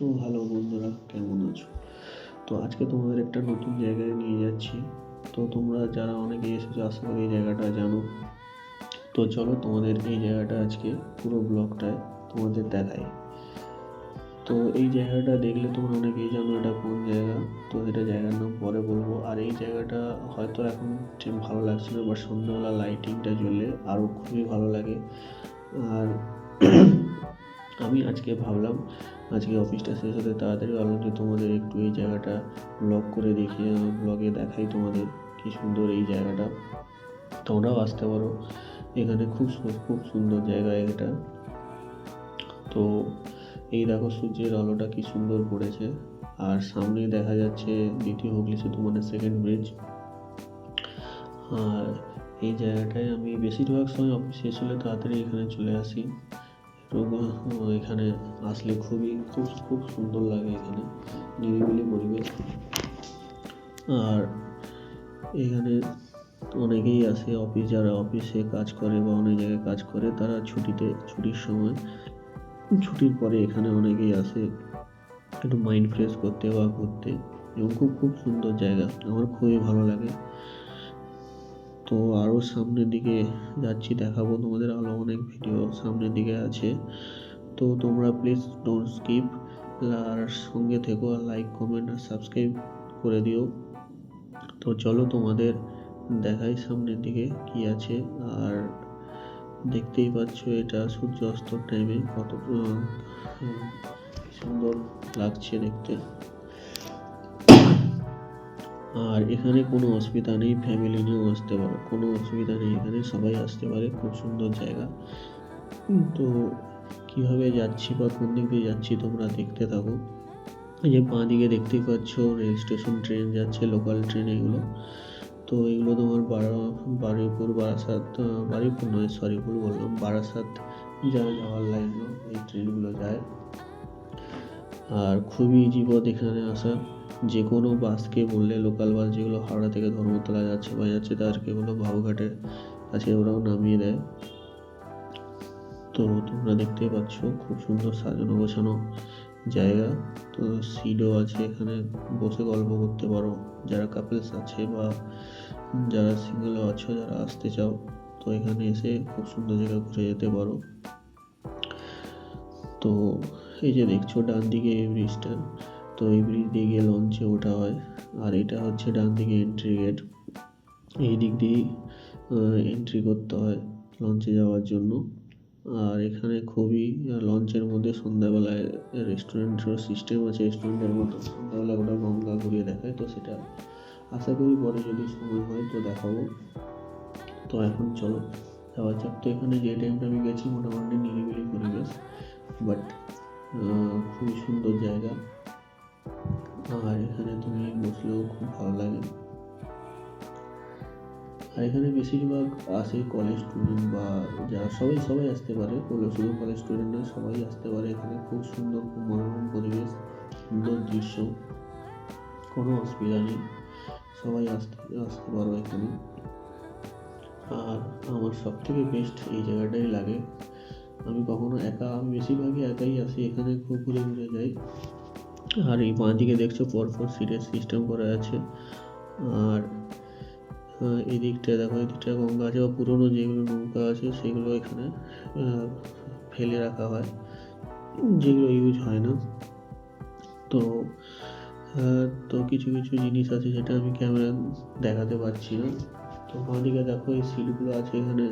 So hello বন্ধুরা, কেমন আছো? তো আজকে তোমাদের একটা নতুন জায়গায় নিয়ে যাচ্ছি। তো তোমরা যারা অনেকে এসেছ, আশা করি এই জায়গাটা জানো। তো চলো তোমাদের এই জায়গাটা আজকে পুরো ব্লগটায় তোমাদের দেখাই। তো এই জায়গাটা দেখলে তোমরা অনেকেই জানো এটা কোন জায়গা। তো এটা জায়গার নাম পরে বলব। আর এই জায়গাটা হয়তো এখন ঠিক ভালো লাগছে না বাট সন্ধ্যাবেলা লাইটিংটা জ্বললে আরও খুবই ভালো লাগে। আর আমি আজকে ভাবলাম আজকে অফিসটা শেষ হতে তাড়াতাড়ি ভাবলাম যে তোমাদের একটু এই জায়গাটা ব্লগ করে দেখি ব্লগে দেখাই তোমাদের কি সুন্দর এই জায়গাটা। তোমরাও আসতে পারো। এখানে খুব খুব সুন্দর জায়গা এটা। তো এই দেখো সূর্যের আলোটা কি সুন্দর পড়েছে। আর সামনেই দেখা যাচ্ছে দ্বিতীয় হুগলি সেতু মানে সেকেন্ড ব্রিজ আর এই জায়গাটায় আমি বেশিরভাগ সময় অফিস শেষ হলে তাড়াতাড়ি এখানে চলে আসি। এখানে আসলে খুবই, খুব খুব সুন্দর লাগে এখানে, নিরিবিলি পরিবেশ। আর এখানে অনেকেই আসে অফিস যারা অফিসে কাজ করে বা অনেক জায়গায় কাজ করে, তারা ছুটিতে, ছুটির সময়, ছুটির পরে এখানে অনেকেই আসে একটু মাইন্ড ফ্রেশ করতে বা ঘুরতে। এবং খুব খুব সুন্দর জায়গা, আমার খুবই ভালো লাগে। তো আরও সামনের দিকে যাচ্ছি, দেখাবো তোমাদের আরও অনেক ভিডিও সামনের দিকে আছে। তো তোমরা প্লিজ ডোন্ট স্কিপ আর সঙ্গে থেকো আর লাইক কমেন্ট আর সাবস্ক্রাইব করে দিও। তো চলো তোমাদের দেখাই সামনের দিকে কি আছে, আর দেখতেই পাচ্ছ এটা সূর্য অস্তর টাইমে কত সুন্দর লাগছে দেখতে। আর এখানে কোনো অসুবিধা নেই ফ্যামিলি নিয়েও আসতে পারো। কোনো অসুবিধা নেই এখানে সবাই আসতে পারে খুব সুন্দর জায়গা। তো কীভাবে যাচ্ছি বা কোন দিক দিয়ে যাচ্ছি তোমরা দেখতে থাকো। এই যে বাঁ দিকে দেখতেই পাচ্ছ রেল স্টেশন ট্রেন যাচ্ছে লোকাল ট্রেন এগুলো। তো এগুলো তোমার বারা বারুইপুর বারাসাত বারুইপুর নয় সরি ভুল বললাম বারাসাত যারা যাওয়ার লাইনগুলো এই ট্রেনগুলো যায়। আর খুবই ইজি পথ এখানে আসা। যে কোনো বাসকে বললে লোকাল বাস যেগুলো হাওড়া থেকে ধর্মতলা যাচ্ছে বা যাচ্ছে তাদেরকে বলো বাবুঘাটের কাছে ওরাও নামিয়ে দেয়। তো তোমরা দেখতেই পাচ্ছ, খুব সুন্দর সাজানো গোছানো জায়গা। তো সিটও আছে এখানে, বসে গল্প করতে পারো। যারা কাপলস আছে বা যারা সিঙ্গেলও আছো, যারা আসতে চাও, তো এখানে এসে খুব সুন্দর জায়গা ঘুরে যেতে পারো। তো এই যে দেখছ ডান দিকে এই ব্রিজটা তো এই ব্রিজ দিয়ে গিয়ে লঞ্চে ওঠা হয়। আর এটা হচ্ছে ডান দিকে এন্ট্রি গেট এই দিক দিয়েই এন্ট্রি করতে হয় লঞ্চে যাওয়ার জন্য। আর এখানে খুবই লঞ্চের মধ্যে সন্ধ্যাবেলায় রেস্টুরেন্টের সিস্টেম আছে। রেস্টুরেন্টের মতো সন্ধ্যাবেলা ওটা গঙ্গা ঘুরিয়ে দেখায়। তো সেটা আশা করি পরে যদি সময় হয় তো দেখাবো। তো এখন চলো, যাওয়া যাক। তো এখানে যে টাইমটা আমি গেছি মোটামুটি নিরিবিলি পরিবেশ। বাট খুবই সুন্দর জায়গা। আর এখানে তুমি বসলেও খুব ভালো লাগে আর এখানে বেশিরভাগ আসে কলেজ স্টুডেন্ট বা যারা সবাই সবাই আসতে পারে কোনো শুধু কলেজ স্টুডেন্ট নয় সবাই আসতে পারে এখানে খুব সুন্দর খুব মনোরম পরিবেশ সুন্দর দৃশ্য কোনো অসুবিধা নেই সবাই আসতে আসতে পারো এখানে আর আমার সব থেকে বেস্ট এই জায়গাটাই লাগে আমি কখনো একা আমি বেশিরভাগই একাই আসি এখানে খুব ঘুরে ঘুরে যাই আর এই বাঁ দিকে দেখছ পরপর সিটের সিস্টেম করা আছে। আর আহ, এই দিকটা দেখো এই দিকটা গঙ্গা আছে বা পুরোনো যেগুলো নৌকা আছে সেগুলো এখানে ফেলে রাখা হয় যেগুলো ইউজ হয় না। তো তো কিছু কিছু জিনিস আছে যেটা আমি ক্যামেরা দেখাতে পারছি না। তো বাঁ দিকে দেখো এই সিটগুলো আছে এখানে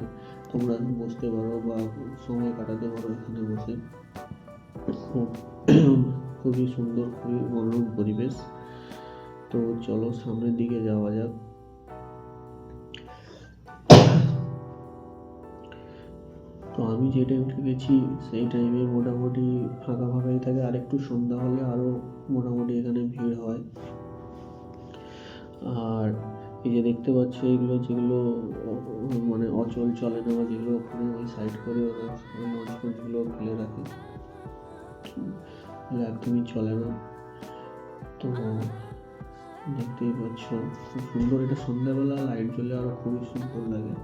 তোমরা বসতে পারো বা সময় কাটাতে পারো এখানে বসে। খুবই সুন্দর, খুবই মনোরম পরিবেশ। তো চলো সামনের দিকে যাওয়া যাক। তো আমি যে টাইমটা গেছি, সেই টাইমে মোটামুটি ফাঁকা ফাঁকাই থাকে। আর একটু সন্ধ্যা হলে আরও মোটামুটি এখানে ভিড় হয়। আর এই যে দেখতে পাচ্ছ, এগুলো যেগুলো মানে অচল চলে না, বা যেগুলো ওখানে ওই সাইড করে ওরা লঞ্চ ফঞ্চগুলো ফেলে রাখে। একদমই চলে না। তো দেখতেই পাচ্ছ, খুব সুন্দর এটা সন্ধ্যাবেলা লাইট জ্বলে আরও খুবই সুন্দর লাগে।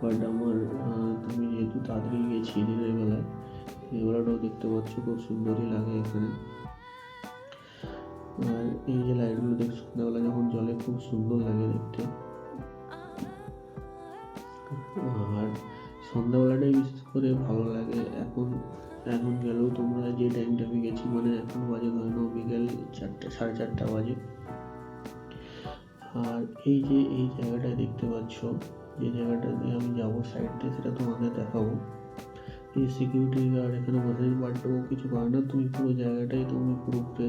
বাট আমার আমি যেহেতু তাড়াতাড়ি গেছি দিনের বেলায়, এই বেলাটাও দেখতে পাচ্ছ খুব সুন্দরই লাগে এখানে। আর এই যে লাইটগুলো দেখছ, সন্ধ্যাবেলা যখন জলে খুব সুন্দর লাগে দেখতে। আর সন্ধ্যাবেলাটাই বিশেষ করে ভালো লাগে। এখন এখন গেলেও তোমরা যে টাইমটা আমি গেছি মানে এখন বাজে ধরে বিকেল চারটে, সাড়ে চারটা বাজে। আর এই যে, এই জায়গাটা দেখতে পাচ্ছ, যে জায়গাটা দিয়ে আমি যাব সাইড দিয়ে সেটা তোমাদের দেখাবো। এই সিকিউরিটি গার্ড এখানে বসে বাড়িটাও কিছু করে না, তুমি পুরো জায়গাটাই তুমি পুরো ঘুরে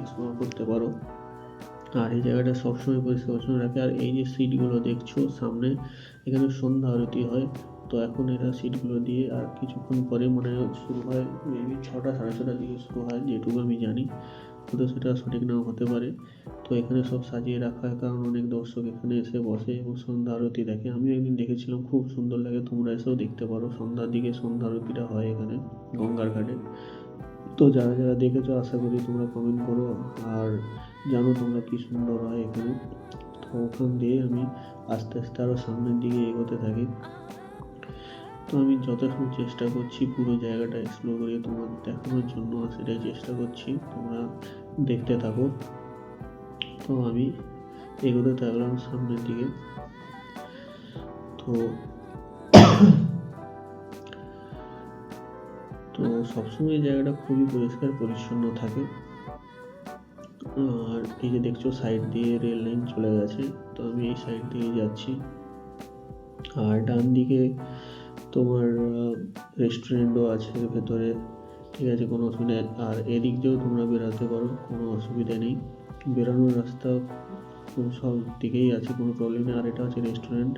এক্সপ্লোর করতে পারো। আর এই জায়গাটা সবসময় পরিষ্কার পরিচ্ছন্ন রাখে। আর এই যে সিটগুলো দেখছ, সামনে এখানে সন্ধ্যা আরতি হয়। তো এখন এরা সিটগুলো দিয়ে আর কিছুক্ষণ পরে মনে হয় শুরু হয় মেবি ছটা, সাড়ে ছটার দিকে শুরু হয়, যেটুকু আমি জানি। হয়তো সেটা সঠিক নাও হতে পারে। তো এখানে সব সাজিয়ে রাখা হয়, কারণ অনেক দর্শক এখানে এসে বসে এবং সন্ধ্যা আরতি দেখে। আমি একদিন দেখেছিলাম, খুব সুন্দর লাগে, তোমরা এসেও দেখতে পারো। সন্ধ্যার দিকে সন্ধ্যা আরতিটা হয় এখানে, গঙ্গার ঘাটে। তো যারা যারা দেখেছ, আশা করি তোমরা কমেন্ট করো। আর জানো তোমরা কি সুন্দর হয় এখানে। তো ওখান দিয়ে আমি আস্তে আস্তে আরও সামনের দিকে এগোতে থাকি। তো আমি যতক্ষণ চেষ্টা করছি পুরো জায়গাটা এক্সপ্লোর করে তোমাদের দেখানোর জন্য সেটাই চেষ্টা করছি। তোমরা দেখতে থাকো। তো আমি এগোতে থাকলাম সামনের দিকে। তো তো সবসময় এই জায়গাটা খুবই পরিষ্কার, পরিচ্ছন্ন থাকে। আর এই যে দেখছ সাইড দিয়ে রেল লাইন চলে গেছে। তো আমি এই সাইড দিয়ে যাচ্ছি। আর ডান দিকে তোমার রেস্টুরেন্টও আছে ভেতরে, ঠিক আছে, কোনো অসুবিধা আর এদিক দিয়েও তোমরা বেরাতে পারো, কোনো অসুবিধা নেই। বেরোনোর রাস্তা সব দিকেই আছে, কোনো প্রবলেম নেই। আর এটা হচ্ছে রেস্টুরেন্ট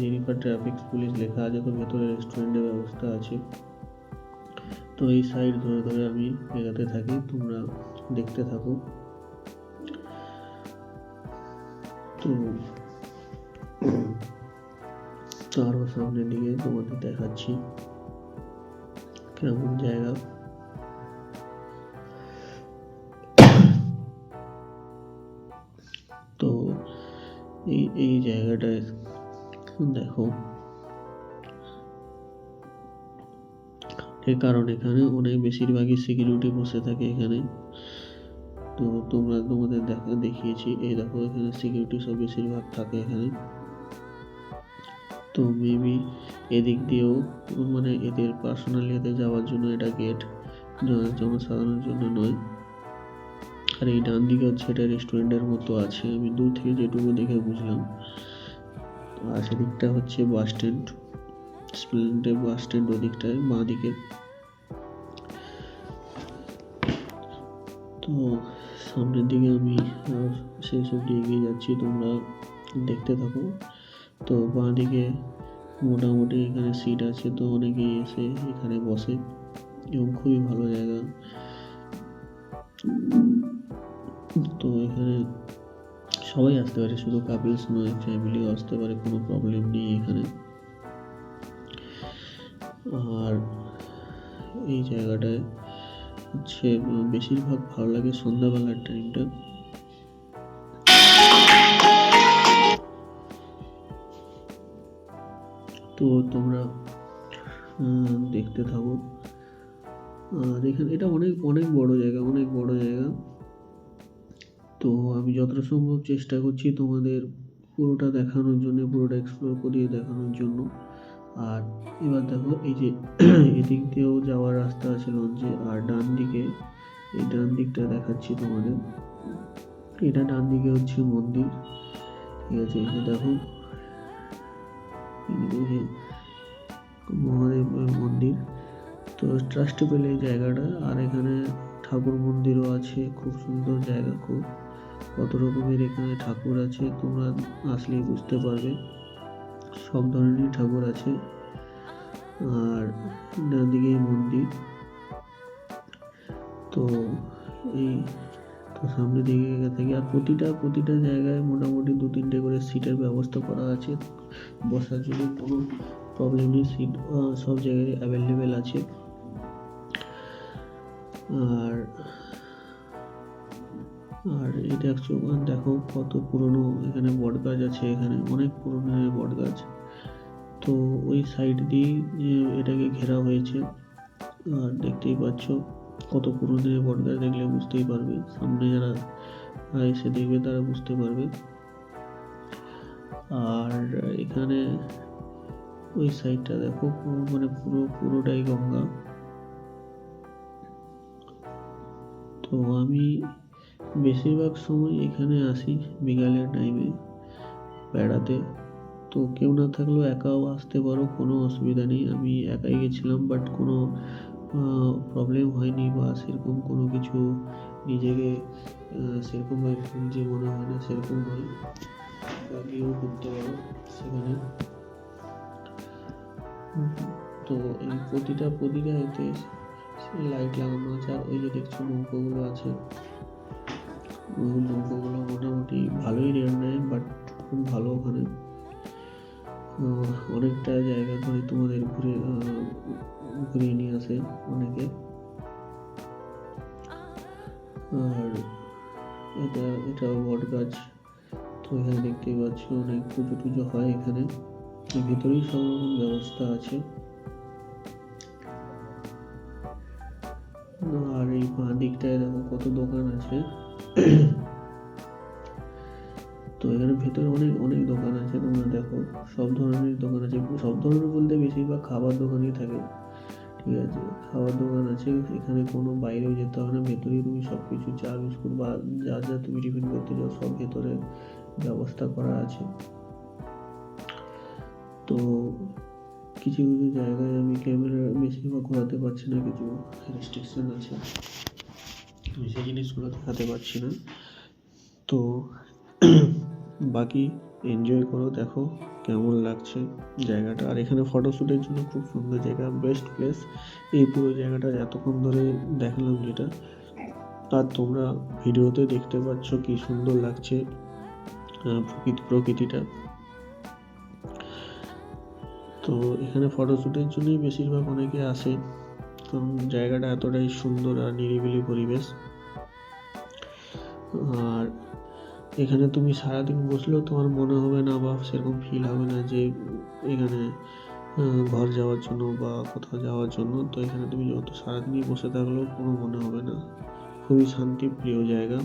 জেনিফার ট্রাফিক পুলিশ লেখা আছে, তো ভেতরে রেস্টুরেন্টের ব্যবস্থা আছে। তো এই সাইড ধরে ধরে আমি এগাতে থাকি, তোমরা দেখতে থাকো। তো আরও সামনের দিকে তোমাদের দেখাচ্ছি। কেমন জায়গা? তো এই এই জায়গাটায় দেখো। এর কারণ এখানে অনেক বেশিরভাগই সিকিউরিটি বসে থাকে এখানে। তো তোমরা তোমাদের দেখা দেখিয়েছি। এই দেখো এখানে সিকিউরিটি সব বেশিরভাগ থাকে এখানে। তো মেবি এদিক দিয়েও মানে এদের পার্সোনাল ইয়েতে যাওয়ার জন্য এটা গেট জনসাধারণের জন্য নয়। আর এই ডান দিকে হচ্ছে এটা রেস্টুরেন্টের মতো আছে, আমি দূর থেকে যেটুকু দেখে বুঝলাম। আর সেদিকটা হচ্ছে বাস স্ট্যান্ড স্প্লেন্ডে বাস স্ট্যান্ড ওদিকটায়, বাঁ দিকে। তো সামনের দিকে আমি সেই সব এগিয়ে যাচ্ছি, তোমরা দেখতে থাকো। তো বাঁ দিকে মোটামুটি এখানে সিট আছে, তো অনেকেই এসে এখানে বসে এবং খুবই ভালো জায়গা। তো এখানে সবাই আসতে পারে, শুধু কাপিলস নয় ফ্যামিলিও আসতে পারে, কোনো প্রবলেম নেই এখানে। আর এই জায়গাটায় হচ্ছে, বেশিরভাগ ভালো লাগে সন্ধ্যাবেলার টাইমটা তো তোমরা দেখতে থাকো। আর এখানে, এটা অনেক অনেক বড় জায়গা, অনেক বড় জায়গা। তো আমি যতটা সম্ভব চেষ্টা করছি তোমাদের পুরোটা দেখানোর জন্য, পুরোটা এক্সপ্লোর করিয়ে দেখানোর জন্য। আর এবার দেখো, এই যে এদিক দিয়েও যাওয়ার রাস্তা আছে লঞ্চে, আর ডান দিকে, এই ডান দিকটা দেখাচ্ছি তোমাদের। এটা ডান দিকে হচ্ছে মন্দির। ঠিক আছে, এই যে দেখো। মহাদেব মন্দির। তো ট্রাস্ট পেলে এই জায়গাটা। আর এখানে ঠাকুর মন্দিরও আছে, খুব সুন্দর জায়গা, খুব। কত রকমের এখানে ঠাকুর আছে, তোমরা আসলেই বুঝতে পারবে। সব ধরনেরই ঠাকুর আছে। আর ডান দিকে মন্দির। তো এই তো সামনের দিকে থেকে আর প্রতিটা প্রতিটা জায়গায় মোটামুটি দু তিনটে করে সিটের ব্যবস্থা করা আছে। বসার জন্য কোনো প্রবলেম নেই সিট সব জায়গায় অ্যাভেলেবেল আছে। আর আর এটা অ্যাকচুয়ালি দেখো কত পুরনো, এখানে বট গাছ আছে, এখানে অনেক পুরনো বট গাছ। তো ওই সাইড দিয়েই এটাকে ঘেরা হয়েছে। আর দেখতেই পাচ্ছ কত পুরনো দিনের গাছ দেখলে বুঝতেই পারবে। সামনে যারা এসে দেখবে তারা বুঝতে পারবে। আর এখানে ওই সাইডটা দেখো মানে পুরো, পুরোটাই গঙ্গা। তো আমি বেশিরভাগ সময় এখানে আসি বিকালের টাইমে বেড়াতে। তো কেউ না থাকলেও একাও আসতে পারো, কোনো অসুবিধা নেই। আমি একাই গেছিলাম বাট কোনো প্রবলেম হয়নি বা সেরকম কোনো কিছু নিজেকে ফিল যে মনে হয় না, সেরকম গিয়েও করতে পারো সেখানে। তো এই প্রতিটা প্রতিটা এতে লাইট লাগানো আছে আর ওই যে দেখছ নৌকোগুলো আছে। ওই নৌকোগুলো মোটামুটি ভালোই রেট নেয় বাট খুব ভালো ওখানে। অনেকটা জায়গা ধরে তোমাদের ঘুরে নিয়ে আসে অনেকে। আর এটা এটা বট গাছ। তো এখানে দেখতেই পাচ্ছ অনেক পুজো টুজো হয় এখানে। ভিতরেই সব রকম ব্যবস্থা আছে। আর এই বাঁ দিকটায় দেখো কত দোকান আছে। তো এখানে ভেতরে অনেক অনেক দোকান আছে, তোমরা দেখো। সব ধরনের দোকান আছে। সব ধরনের বলতে বেশিরভাগ খাবার দোকানই থাকে। ঠিক আছে? খাবার দোকান আছে, এখানে কোনো বাইরেও যেতে হবে না, ভেতরেই তুমি সব কিছু চা, বিস্কুট বা যা যা তুমি টিফিন করতে চাও সব ভেতরে ব্যবস্থা করা আছে। তো কিছু কিছু জায়গায় আমি ক্যামেরা বেশিরভাগ ঘোরাতে পারছি না, কিছু রেস্ট্রিকশন আছে। আমি সেই জিনিসগুলো দেখাতে পারছি না। তো বাকি এনজয় করো, দেখো। কেমন লাগছে জায়গাটা? আর এখানে ফটোশ্যুটের জন্য খুব সুন্দর জায়গা বেস্ট প্লেস এই পুরো জায়গাটা এতক্ষণ ধরে দেখালাম যেটা। আর তোমরা ভিডিওতে দেখতে পাচ্ছ কি সুন্দর লাগছে প্রকৃতি প্রকৃতিটা। তো এখানে ফটোশ্যুটের জন্যই বেশিরভাগ অনেকে আসে। কারণ জায়গাটা এতটাই সুন্দর আর নিরিবিলি পরিবেশ। আর এখানে তুমি সারাদিন বসলেও তোমার মনে হবে না বা সেরকম ফিল হবে না যে এখানে ঘর যাওয়ার জন্য বা কোথাও যাওয়ার জন্য। তো এখানে তুমি যত সারাদিনই বসে থাকলেও কোনো মনে হবে না। খুবই শান্তিপ্রিয় জায়গা।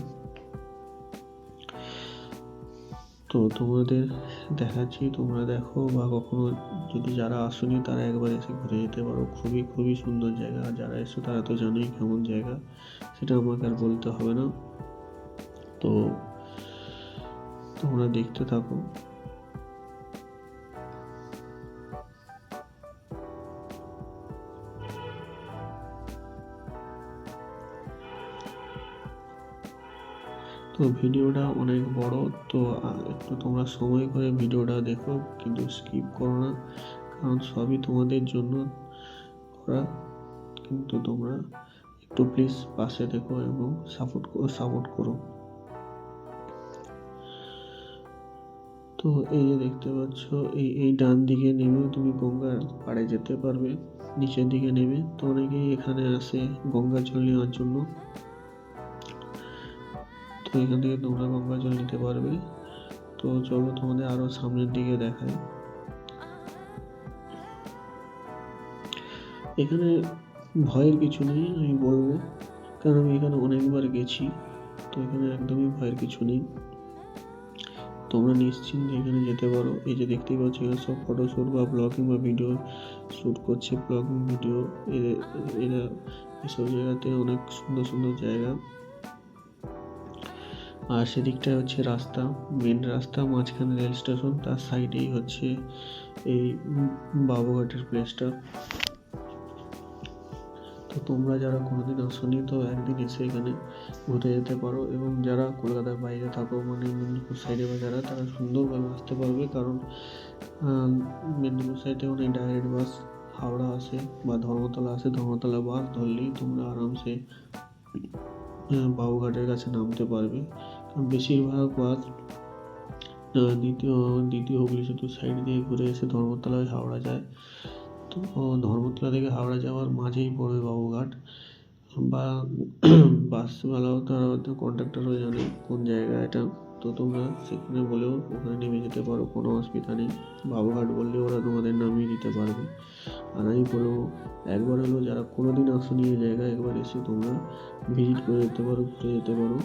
তো তোমাদের দেখাচ্ছি, তোমরা দেখো বা কখনো যদি যারা আসোনি তারা একবার এসে ঘুরে যেতে পারো। খুবই খুবই সুন্দর জায়গা। আর যারা এসো তারা তো জানোই কেমন জায়গা, সেটা আমাকে আর বলতে হবে না। তো তোমরা দেখতে থাকো। তো ভিডিওটা অনেক বড়, তো একটু তোমরা সময় করে ভিডিওটা দেখো, কিন্তু স্কিপ করো না, কারণ সবই তোমাদের জন্য করা। কিন্তু তোমরা একটু প্লিজ পাশে দেখো এবং সাপোর্ট সাপোর্ট করো। তো এই যে দেখতে পাচ্ছ, এই এই ডান দিকে নেমে তুমি গঙ্গার পাড়ে যেতে পারবে, নিচের দিকে নেমে। তো অনেকেই এখানে আসে গঙ্গা জল নেওয়ার জন্য। তো এখান থেকে তোমরা গঙ্গা জল নিতে পারবে। তো চলো তোমাদের আরও সামনের দিকে দেখায় এখানে ভয়ের কিছু নেই, আমি বলব। কারণ আমি এখানে অনেকবার গেছি, তো এখানে একদমই ভয়ের কিছু নেই। তোমরা নিশ্চিন্তে এখানে যেতে পারো। এই যে দেখতেই পাচ্ছ এখানে সব ফটোশ্যুট বা ব্লগিং বা ভিডিও শ্যুট করছে। ব্লগিং ভিডিও এরা এসব জায়গাতে অনেক সুন্দর সুন্দর জায়গা। আর সেদিকটায় হচ্ছে রাস্তা মেন রাস্তা, মাঝখানে রেল স্টেশন তার সাইডেই হচ্ছে এই বাবুঘাটের প্লেসটা তো তোমরা যারা কোনোদিন আসোনি, তো একদিন এসে এখানে ঘুরে যেতে পারো। এবং যারা কলকাতার বাইরে থাকো মানে মেদিনীপুর সাইডে বা যারা, তারা সুন্দরভাবে আসতে পারবে। কারণ মেদিনীপুর সাইডে অনেক ডাইরেক্ট বাস হাওড়া আসে বা ধর্মতলা আসে। ধর্মতলা বাস ধরলেই তোমরা আরামসে বাবুঘাটের কাছে নামতে পারবে। বেশিরভাগ বাস দ্বিতীয় দ্বিতীয় হুগলি সেতু সাইড দিয়ে ঘুরে এসে ধর্মতলায়, হাওড়া যায়। তো ধর্মতলা থেকে হাওড়া যাওয়ার মাঝেই পড়বে বাবুঘাট। বা বাসওয়ালাও তারা কন্ট্রাক্টরও জানে কোন জায়গা এটা তো তোমরা সেখানে বলেও ওখানে নেমে যেতে পারো, কোনো অসুবিধা নেই। বাবুঘাট বললে ওরা তোমাদের নামিয়ে দিতে পারবে। আর আমি বলব, একবার হলো যারা কোনো দিন আসনি এই জায়গায় একবার এসে তোমরা ভিজিট করে যেতে পারো, ঘুরে যেতে পারো।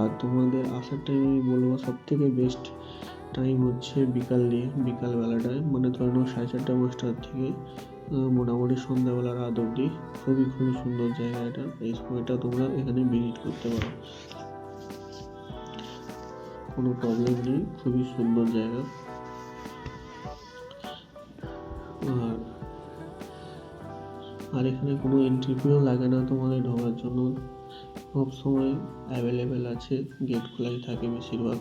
আর তোমাদের আসার টাইম আমি বলব সব থেকে বেস্ট টাইম হচ্ছে বিকাল দিয়ে, বিকাল বেলাটায়। মানে ধরে নাও সাড়ে চারটে পাঁচটার থেকে মোটামুটি সন্ধ্যাবেলার রাত অবধি। খুবই খুবই সুন্দর জায়গা এটা। এই সময়টা তোমরা এখানে ভিজিট করতে পারো। কোনো প্রবলেম নেই, খুবই সুন্দর জায়গা। আর আর এখানে কোনো এন্ট্রি ফিও লাগে না তোমাদের ঢোকার জন্য। সব সময় অ্যাভেলেবেল আছে গেট খোলাই থাকে বেশিরভাগ।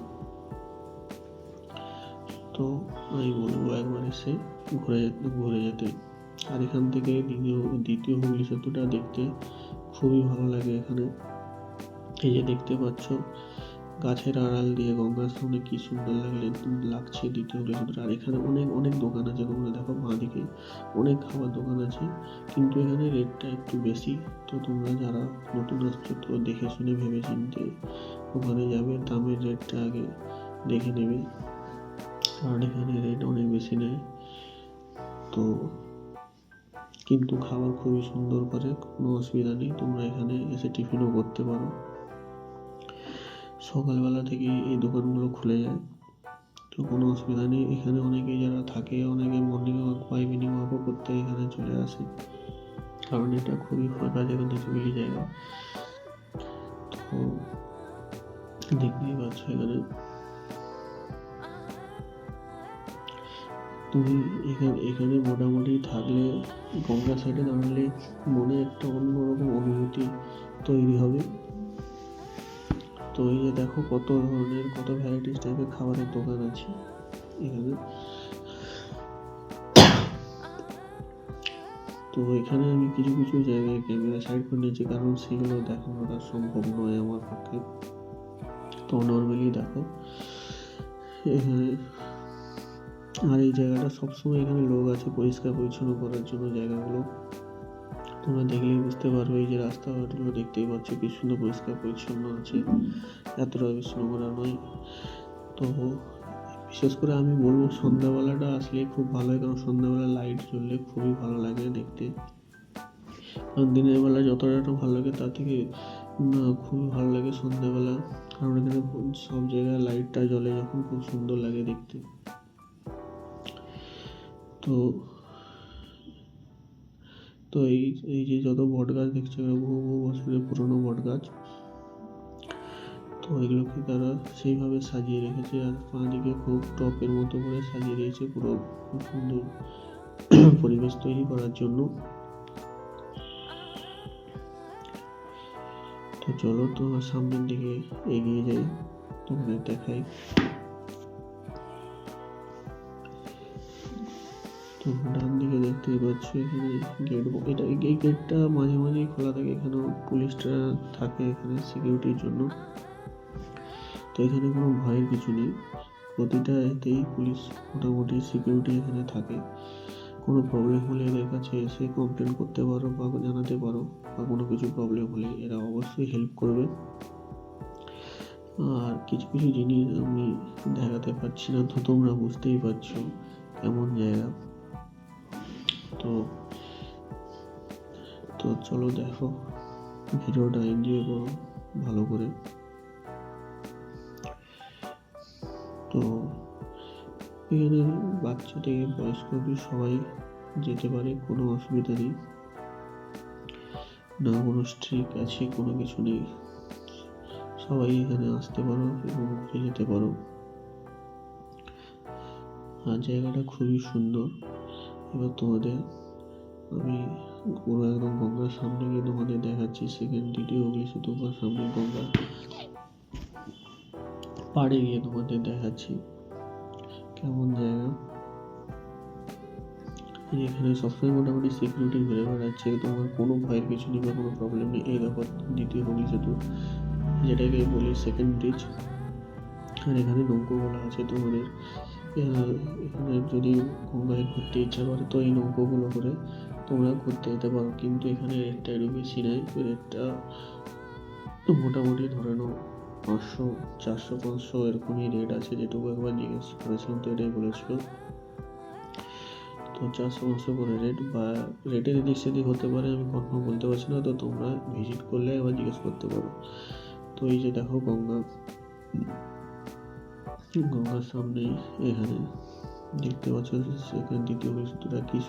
তো আমি বলব একবার এসে ঘুরে ঘুরে যেতে। আর এখান থেকে দ্বিতীয় দ্বিতীয় হুগলি সেতুটা দেখতে খুবই ভালো লাগে এখানে। এই যে দেখতে পাচ্ছ, গাছের আড়াল দিয়ে গঙ্গার সামনে কি সুন্দর লাগলে লাগছে দ্বিতীয় সেতুটা। আর এখানে অনেক অনেক দোকান আছে, তোমরা দেখো বাঁ দিকে অনেক খাবার দোকান আছে, কিন্তু এখানে রেটটা একটু বেশি। তো তোমরা যারা নতুন আসছো তো দেখে শুনে ভেবে চিনতে ওখানে যাবে, দামের রেটটা আগে দেখে নেবে। কারণ এখানে রেট অনেক বেশি নেয়। তো কিন্তু খাবার খুবই সুন্দর করে, কোনো অসুবিধা নেই। তোমরা এখানে এসে টিফিনও করতে পারো। সকালবেলা থেকে এই দোকানগুলো খুলে যায়। তো কোনো অসুবিধা নেই। এখানে অনেকে যারা থাকে, অনেকে মর্নিং ওয়াক বা ইভিনিং ওয়াকও করতে এখানে চলে আসে। কারণ এটা খুবই ফাঁকা জায়গা নিচুবিলি জায়গা। তো দেখতেই পাচ্ছ এখানে তুমি এখানে এখানে মোটামুটি থাকলে গঙ্গা সাইডে দাঁড়ালে মনে একটা অন্যরকম অনুভূতি তৈরি হবে। তো এই যে দেখো কত ধরনের, কত ভ্যারাইটিস টাইপের খাবারের দোকান আছে এখানে। তো এখানে আমি কিছু কিছু জায়গায় ক্যামেরা সাইড করে নিয়েছি, কারণ সেগুলো দেখানোটা সম্ভব নয় আমার পক্ষে। তো নর্মালি দেখো, এখানে আর এই জায়গাটা সবসময় এখানে লোক আছে পরিষ্কার পরিচ্ছন্ন করার জন্য জায়গাগুলো। তোমরা দেখলেই বুঝতে পারবে এই যে রাস্তাঘাটগুলো দেখতেই পাচ্ছ, কি সুন্দর পরিষ্কার পরিচ্ছন্ন আছে। এতটা বেশি নোংরা নয়। তো বিশেষ করে আমি বলব সন্ধ্যাবেলাটা আসলে খুব ভালো হয়, কারণ সন্ধ্যাবেলা লাইট জ্বললে খুবই ভালো লাগে দেখতে। কারণ দিনের বেলা যতটা ভালো লাগে তার থেকে খুবই ভালো লাগে সন্ধ্যাবেলা। কারণ এখানে সব জায়গায় লাইটটা জ্বলে যখন খুব সুন্দর লাগে দেখতে। তো তো এই এই যে যত বট গাছ দেখছ, এগুলো বহু বহু বছরের পুরনো বট গাছ। তো এগুলোকে তারা সেইভাবে সাজিয়ে রেখেছে আর পানিকে খুব টপের মতো করে সাজিয়ে দিয়েছে পুরো খুব সুন্দর পরিবেশ তৈরি করার জন্য। তো চলো তোমার সামনের দিকে এগিয়ে যাই, তোমাদের দেখাই। তো ডান দিকে দেখতেই পাচ্ছি এখানে গেট এটা এই গেটটা মাঝে মাঝেই খোলা থাকে, এখানেও পুলিশরা থাকে এখানে সিকিউরিটির জন্য। তো এখানে কোনো ভয়ের কিছু নেই। প্রতিটা এতেই পুলিশ মোটামুটি সিকিউরিটি এখানে থাকে। কোনো প্রবলেম হলে এদের কাছে এসে কমপ্লেন করতে পারো বা জানাতে পারো বা কোনো কিছু প্রবলেম হলে এরা অবশ্যই হেল্প করবে। আর কিছু কিছু জিনিস আমি দেখাতে পারছি না, তো তোমরা বুঝতেই পারছ কেমন জায়গা। তো তো চলো দেখো, ভিডিওটা এনজয় করো, ভালো করে। তো, এখানে বাচ্চা থেকে বয়স্ক সবাই যেতে পারে, কোনো অসুবিধা নেই। না কোনো স্ট্রিক আছে, কোনো কিছু নেই। সবাই এখানে আসতে পারো এবং ঘুরে যেতে পারো। আর জায়গাটা খুবই সুন্দর। এবার তোমাদের আমি পুরো একদম গঙ্গার সামনে গিয়ে তোমাদের দেখাচ্ছি সেকেন্ড দ্বিতীয় সেতু বা সামনে গঙ্গা পাড়ে গিয়ে তোমাদের দেখাচ্ছি। কেমন জায়গা? এখানে সবসময় মোটামুটি সিকিউরিটি ঘুরে বেড়াচ্ছে, তোমার কোনো ভয়ের কিছু নেই বা কোনো প্রবলেম নেই। এই দেখো, দ্বিতীয় হুগলি সেতু যেটাকে বলি সেকেন্ড ব্রিজ আর এখানে নৌকো বলা আছে তোমাদের। এখানে যদি গঙ্গায় ঘুরতে ইচ্ছা করে, তো এই নৌকোগুলো করে তোমরা ঘুরতে যেতে পারো। কিন্তু এখানে রেটটা একটু বেশি নেয় রেটটা মোটামুটি ধরে নাও পাঁচশো, চারশো, পাঁচশো এরকমই রেট আছে, যেটুকু একবার জিজ্ঞেস করেছিলাম তো এটাই বলেছিল। তো চারশো, পাঁচশো করে রেট বা রেটের এদিক সেদিক হতে পারে, আমি কনফার্ম বলতে পারছি না, তো তোমরা ভিজিট করলে একবার জিজ্ঞেস করতে পারো। তো এই যে দেখো গঙ্গা গঙ্গার সামনে এখানে দেখতে পাচ্ছ সেখানে দ্বিতীয় বৃষ্টিটা কি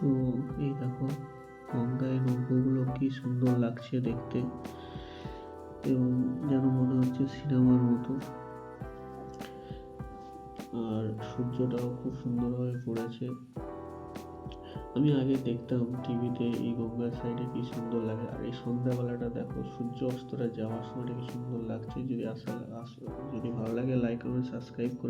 তো এই দেখো গঙ্গায় নৌকোগুলো কি সুন্দর লাগছে দেখতে। এবং যেন মনে হচ্ছে সিনেমার মতো। আর সূর্যটাও খুব সুন্দরভাবে পড়েছে। আমি আগে দেখতাম টিভিতে এই গঙ্গার সাইডে কি সুন্দর লাগে। আর এই সন্ধ্যাবেলাটা দেখো, সূর্য অস্তটা যাওয়ার সময়টা কি সুন্দর লাগছে। যদি আস যদি ভালো লাগে লাইক করবেন সাবস্ক্রাইব করে